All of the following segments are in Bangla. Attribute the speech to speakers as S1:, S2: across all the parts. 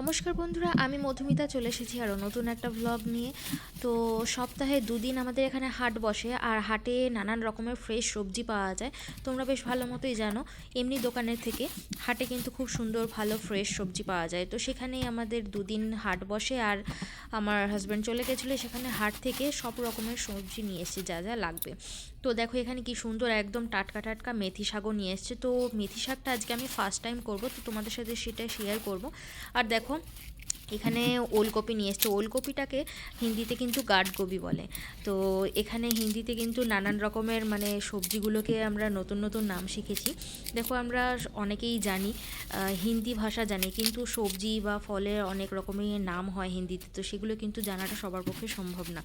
S1: নমস্কার বন্ধুরা, আমি মধুমিতা চলে এসেছি আরও নতুন একটা ভ্লগ নিয়ে। তো সপ্তাহে দুদিন আমাদের এখানে হাট বসে, আর হাটে নানান রকমের ফ্রেশ সবজি পাওয়া যায়। তোমরা বেশ ভালো মতোই জানো, এমনি দোকানের থেকে হাটে কিন্তু খুব সুন্দর ভালো ফ্রেশ সবজি পাওয়া যায়। তো সেখানেই আমাদের দুদিন হাট বসে, আর আমার হাজব্যান্ড চলে গেছিল, সেখানে হাট থেকে সব রকমের সবজি নিয়ে এসেছি, যা যা লাগবে। তো দেখো এখানে কি সুন্দর একদম টাটকা টাটকা মেথি শাকও নিয়ে এসছে। তো মেথি শাকটা আজকে আমি ফার্স্ট টাইম করব, তো তোমাদের সাথে সেটা শেয়ার করব। আর দেখো এখানে ওলকপি নিয়ে এসছে। ওলকপিটাকে হিন্দিতে কিন্তু গাডগোবি বলে। তো এখানে হিন্দিতে কিন্তু নানান রকমের মানে সবজিগুলোকে আমরা নতুন নতুন নাম শিখেছি। দেখো, আমরা অনেকেই জানি হিন্দি ভাষা জানি, কিন্তু সবজি বা ফলের অনেক রকমের নাম হয় হিন্দিতে। তো সেগুলো কিন্তু জানাটা সবার পক্ষে সম্ভব না।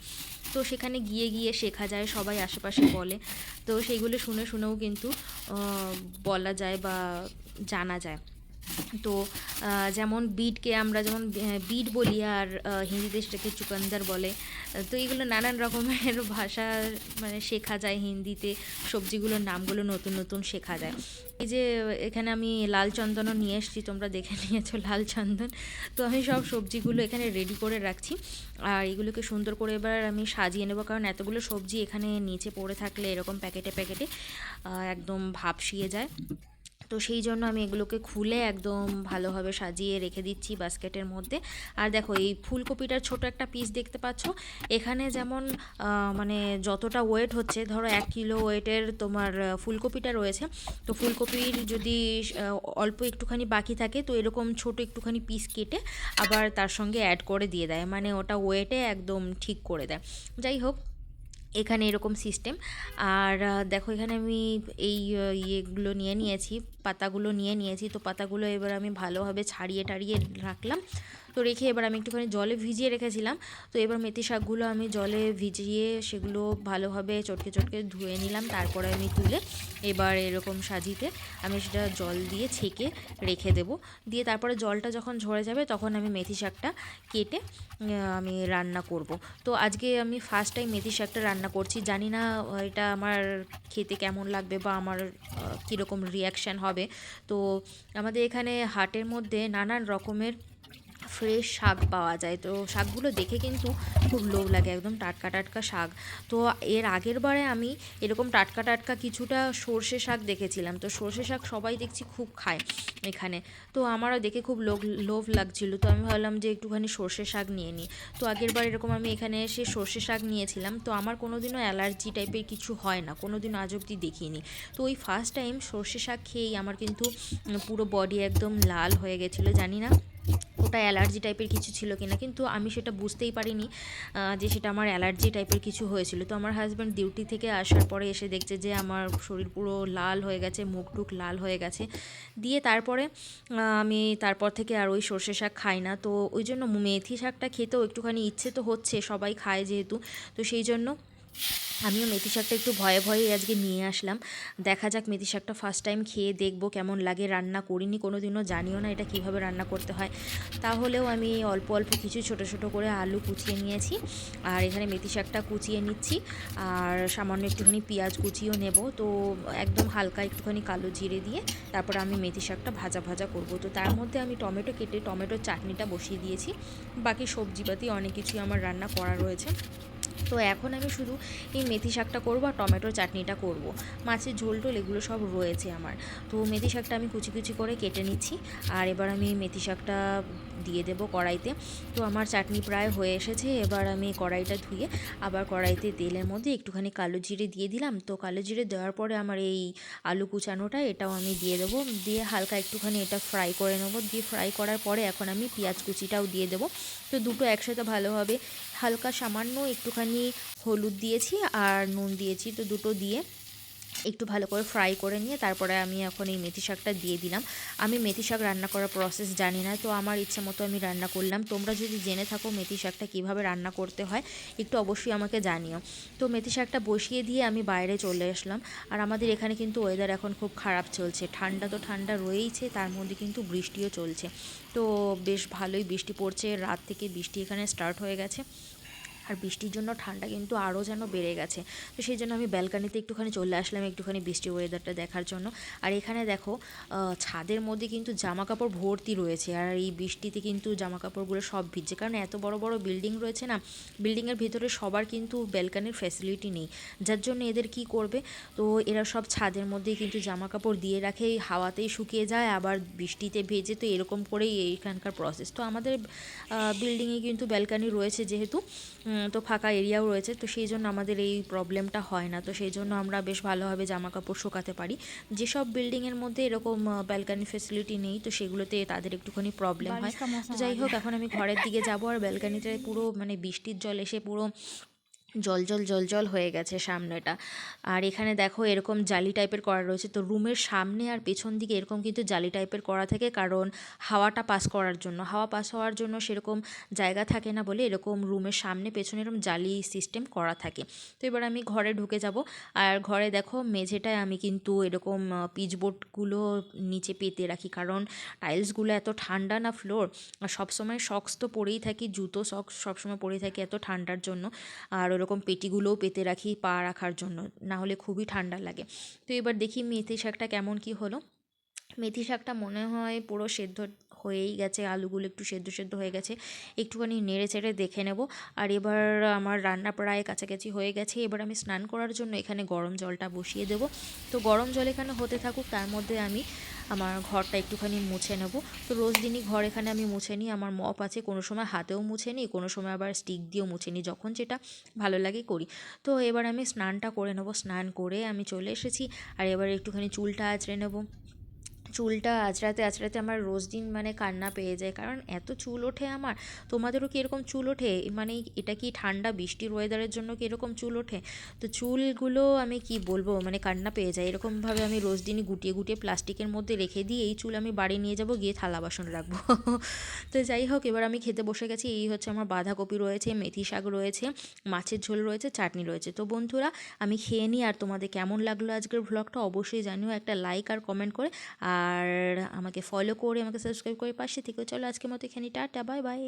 S1: তো সেখানে গিয়ে গিয়ে শেখা যায়, সবাই আশেপাশে বলে। তো সেইগুলো শুনে শুনেও কিন্তু বলা যায় বা জানা যায়। তো যেমন বিটকে আমরা যেমন বিট বলি আর হিন্দিতে সেটাকে চুকান্দার বলে তো এইগুলো নানান রকমের ভাষা মানে শেখা যায় হিন্দিতে, সবজিগুলোর নামগুলো নতুন নতুন শেখা যায়। এই যে এখানে আমি লাল চন্দনও নিয়ে এসেছি, তোমরা দেখে নিয়েছো লাল চন্দন তো আমি সব সবজিগুলো এখানে রেডি করে রাখছি, আর এগুলোকে সুন্দর করে এবার আমি সাজিয়ে নেব, কারণ এতগুলো সবজি এখানে নিচে পড়ে থাকলে এরকম প্যাকেটে প্যাকেটে একদম ভাপসিয়ে যায়। তো সেই জন্য আমি এগুলোকে খুলে একদম ভালোভাবে সাজিয়ে রেখে দিচ্ছি বাস্কেটের মধ্যে। আর দেখো, এই ফুলকপিটার ছোট একটা পিস দেখতে পাচ্ছ। এখানে যেমন মানে যতটা ওয়েট হচ্ছে, ধরো এক কিলো ওয়েটের তোমার ফুলকপিটা রয়েছে। তো ফুলকপির যদি অল্প একটুখানি বাকি থাকে, তো এরকম ছোট একটুখানি পিস কেটে আবার তার সঙ্গে অ্যাড করে দিয়ে দেয়। মানে ওটা ওয়েটে একদম ঠিক করে দেয়। যাই হোক, এখানে এরকম সিস্টেম আর দেখো, এখানে আমি এই ইয়েগুলো নিয়ে নিয়েছি। পাতাগুলো নিয়ে নিয়েছি। তো পাতাগুলো এবার আমি ভালোভাবে ছাড়িয়ে টাড়িয়ে রাখলাম। তো রেখে এবার আমি একটুখানি জলে ভিজিয়ে রেখেছিলাম। তো এবার মেথি শাকগুলো আমি জলে ভিজিয়ে সেগুলো ভালোভাবে চটকে চটকে ধুয়ে নিলাম। তারপরে আমি তুলে এবার এরকম সাজিতে আমি সেটা জল দিয়ে ছেঁকে রেখে দেব। দিয়ে তারপরে জলটা যখন ঝরে যাবে তখন আমি মেথি শাকটা কেটে আমি রান্না করব। তো আজকে আমি ফার্স্ট টাইম মেথি শাকটা রান্না করছি। জানি না, এটা আমার খেতে কেমন লাগবে বা আমার কীরকম রিয়াকশান হবে। তো আমাদের এখানে হাটের মধ্যে নানান রকমের ফ্রেশ শাক পাওয়া যায়। তো শাকগুলো দেখে কিন্তু খুব লোভ লাগে একদম টাটকা টাটকা শাক। তো এর আগের বারে আমি এরকম টাটকা টাটকা কিছুটা সর্ষে শাক দেখেছিলাম। তো সর্ষে শাক সবাই দেখছি খুব খায় এখানে। তো আমারও দেখে খুব লোভ লোভ লাগছিল। তো আমি ভাবলাম যে একটুখানি সর্ষে শাক নিয়ে নিই। তো আগের বার এরকম আমি এখানে এসে সর্ষে শাক নিয়েছিলাম। তো আমার কোনোদিনও অ্যালার্জি টাইপের কিছু হয় না। কোনোদিনও আজ অব্দি দেখিনি। তো ওই ফার্স্ট টাইম সর্ষে শাক খেয়েই আমার কিন্তু পুরো বডি একদম লাল হয়ে গেছিল, জানি না। ওটা অ্যালার্জি টাইপের কিছু ছিল কিনা, কিন্তু আমি সেটা বুঝতেই পারিনি যে সেটা আমার অ্যালার্জি টাইপের কিছু হয়েছিল। তো আমার হাজব্যান্ড ডিউটি থেকে আসার পরে এসে দেখছে যে আমার শরীর পুরো লাল হয়ে গেছে, মুখ টুক লাল হয়ে গেছে। দিয়ে তারপরে আমি তারপর থেকে আর ওই সর্ষে শাক খাই না। তো ওই জন্য মেথি শাকটা খেতেও একটুখানি ইচ্ছে তো হচ্ছে, সবাই খায় যেহেতু। তো সেই জন্য আমিও মেথি শাকটা একটু ভয়ে ভয়ে আজকে নিয়ে আসলাম। দেখা যাক মেথি শাকটা ফার্স্ট টাইম খেয়ে দেখব কেমন লাগে, রান্না করিনি কোনো দিনও জানিও না এটা কীভাবে রান্না করতে হয়। তাহলেও আমি অল্প অল্প কিছু ছোট ছোট করে আলু কুচিয়ে নিয়েছি আর এখানে মেথি শাকটা কুচিয়ে নিচ্ছি আর সামান্য একটুখানি পেঁয়াজ কুচিয়েও নেব। তো একদম হালকা একটুখানি কালো জিরে দিয়ে তারপর আমি মেথি শাকটা ভাজা ভাজা করব। তো তার মধ্যে আমি টমেটো কেটে টমেটোর চাটনিটা বসিয়ে দিয়েছি। বাকি সবজিপাতি অনেক কিছুই আমার রান্না করা রয়েছে। তো এখন আমি শুধু এই মেথি শাকটা করব আর টমেটোর চাটনিটা করব। মাছের ঝোল টোল এগুলো সব রয়েছে আমার। তো মেথি শাকটা আমি কুচি কুচি করে কেটে নিচ্ছি আর এবার আমি মেথি শাকটা দিয়ে দেবো কড়াইতে। তো আমার চাটনি প্রায় হয়ে এসেছে, এবার আমি কড়াইটা ধুয়ে আবার কড়াইতে তেলের মধ্যে একটুখানি কালো জিরে দিয়ে দিলাম। তো কালো জিরে দেওয়ার পরে আমার এই আলু কুচানোটা এটাও আমি দিয়ে দেবো। দিয়ে হালকা একটুখানি এটা ফ্রাই করে নেব। দিয়ে ফ্রাই করার পরে এখন আমি পেঁয়াজ কুচিটাও দিয়ে দেবো। তো দুটো একসাথে ভালোভাবে হালকা সামান্য একটুখানি হলুদ দিয়েছি আর নুন দিয়েছি তো দুটো দিয়ে। একটু ভালো করে ফ্রাই করে নিয়ে তারপরে আমি এখন এই মেথি শাকটা দিয়ে দিলাম। আমি মেথি শাক রান্না করার প্রসেস জানি না, তো আমার ইচ্ছে মতো আমি রান্না করলাম। তোমরা যদি জেনে থাকো মেথি শাকটা কীভাবে রান্না করতে হয়, একটু অবশ্যই আমাকে জানিও। তো মেথি শাকটা বসিয়ে দিয়ে আমি বাইরে চলে আসলাম। আর আমাদের এখানে কিন্তু ওয়েদার এখন খুব খারাপ চলছে। ঠান্ডা তো ঠান্ডা রয়েইছে, তার মধ্যে কিন্তু বৃষ্টিও চলছে। তো বেশ ভালোই বৃষ্টি পড়ছে, রাত থেকে বৃষ্টি এখানে স্টার্ট হয়ে গেছে। আর বৃষ্টির জন্য ঠান্ডা কিন্তু আরও যেন বেড়ে গেছে। তো সেই জন্য আমি ব্যালকানিতে একটুখানি চলে আসলাম একটুখানি বৃষ্টি ওয়েদারটা দেখার জন্য। আর এখানে দেখো ছাদের মধ্যে কিন্তু জামা কাপড় ভর্তি রয়েছে। আর এই বৃষ্টিতে কিন্তু জামা কাপড়গুলো সব ভিজছে। কারণ এত বড় বড় বিল্ডিং রয়েছে না বিল্ডিংয়ের ভিতরে সবার কিন্তু ব্যালকানির ফ্যাসিলিটি নেই। যার জন্য এদের কি করবে? তো এরা সব ছাদের মধ্যেই কিন্তু জামা কাপড় দিয়ে রাখে হাওয়াতেই শুকিয়ে যায়, আবার বৃষ্টিতে ভেজে তো এরকম করেই এইখানকার প্রসেস তো আমাদের বিল্ডিংয়ে কিন্তু ব্যালকানি রয়েছে যেহেতু তো ফাঁকা এরিয়াও রয়েছে তো সেই জন্য আমাদের এই প্রবলেমটা হয় না। তো সেই জন্য আমরা বেশ ভালোভাবে জামা কাপড় শুকাতে পারি। যেসব বিল্ডিংয়ের মধ্যে এরকম ব্যালকানি ফেসিলিটি নেই তো সেগুলোতে তাদের একটুখানি প্রবলেম হয়। যাই হোক এখন আমি ঘরের দিকে যাব আর ব্যালকানিতে পুরো মানে বৃষ্টির জল এসে পুরো জল জল জল জল হয়ে গেছে সামনেটা। আর এখানে দেখো এরকম জালি টাইপের করা রয়েছে। তো রুমের সামনে আর পেছন দিকে এরকম কিন্তু জালি টাইপের করা থাকে, কারণ হাওয়াটা পাস করার জন্য। হাওয়া পাস হওয়ার জন্য সেরকম জায়গা থাকে না বলে এরকম রুমের সামনে পেছনে এরকম জালি সিস্টেম করা থাকে। তো এবার আমি ঘরে ঢুকে যাব। আর ঘরে দেখো মেঝেটায় আমি কিন্তু এরকম পিচবোর্ডগুলো নিচে পেতে রাখি, কারণ টাইলসগুলো এত ঠান্ডা না ফ্লোর আর সবসময় সক্স তো পরেই থাকি, জুতো সক্স সবসময় পরেই থাকি এত ঠান্ডার জন্য। আর ওরকম পেটিগুলোও পেতে রাখি পা রাখার জন্য না হলে খুবই ঠান্ডা লাগে। তো এবার দেখি মেথি শাকটা কেমন কী হলো। মেথি শাকটা মনে হয় পুরো সেদ্ধ হয়েই গেছে, আলুগুলো একটু সেদ্ধ সেদ্ধ হয়ে গেছে, একটুখানি নেড়ে চেড়ে দেখে নেব। আর এবার আমার রান্না প্রায় কাছাকাছি হয়ে গেছে, এবার আমি স্নান করার জন্য এখানে গরম জলটা বসিয়ে দেব। তো গরম জল এখানে হতে থাকুক, তার মধ্যে আমি আমার ঘরটা একটুখানি মুছে নেব। তো রোজ দিনই ঘর এখানে আমি মুছে নিই, আমার মপ আছে, কোনো সময় হাতেও মুছে নিই, কোনো সময় আবার স্টিক দিয়েও মুছে নিই, যখন যেটা ভালো লাগে করি। তো এবার আমি স্নানটা করে নেব, স্নান করে আমি চলে এসেছি, আর এবার একটুখানি চুলটা আঁচড়ে নেব। চুলটা আঁচড়াতে আঁচড়াতে আমার রোজ দিন মানে কান্না পেয়ে যায়। কারণ এত চুল ওঠে আমার, তোমাদেরও কি এরকম চুল ওঠে? মানে এটা কি ঠান্ডা বৃষ্টির ওয়েদারের জন্য কি এরকম চুল ওঠে? তো চুলগুলো আমি কি বলব? মানে কান্না পেয়ে যায়। এরকমভাবে আমি রোজ দিনই গুটিয়ে গুটিয়ে প্লাস্টিকের মধ্যে রেখে দিয়ে এই চুল আমি বাড়ি নিয়ে যাব, গিয়ে থালা বাসন রাখব। তো যাই হোক, এবার আমি খেতে বসে গেছি। এই হচ্ছে আমার বাঁধাকপি রয়েছে, মেথি শাক রয়েছে, মাছের ঝোল রয়েছে, চাটনি রয়েছে। তো বন্ধুরা, আমি খেয়ে নিই। আর তোমাদের কেমন লাগল আজকের ভ্লগটা অবশ্যই জানিও। একটা লাইক আর কমেন্ট করে। আর আমাকে ফলো করে আমাকে সাবস্ক্রাইব করে পাশে থেকে চলো আজকের মতো এখানে টাটা বাই বাই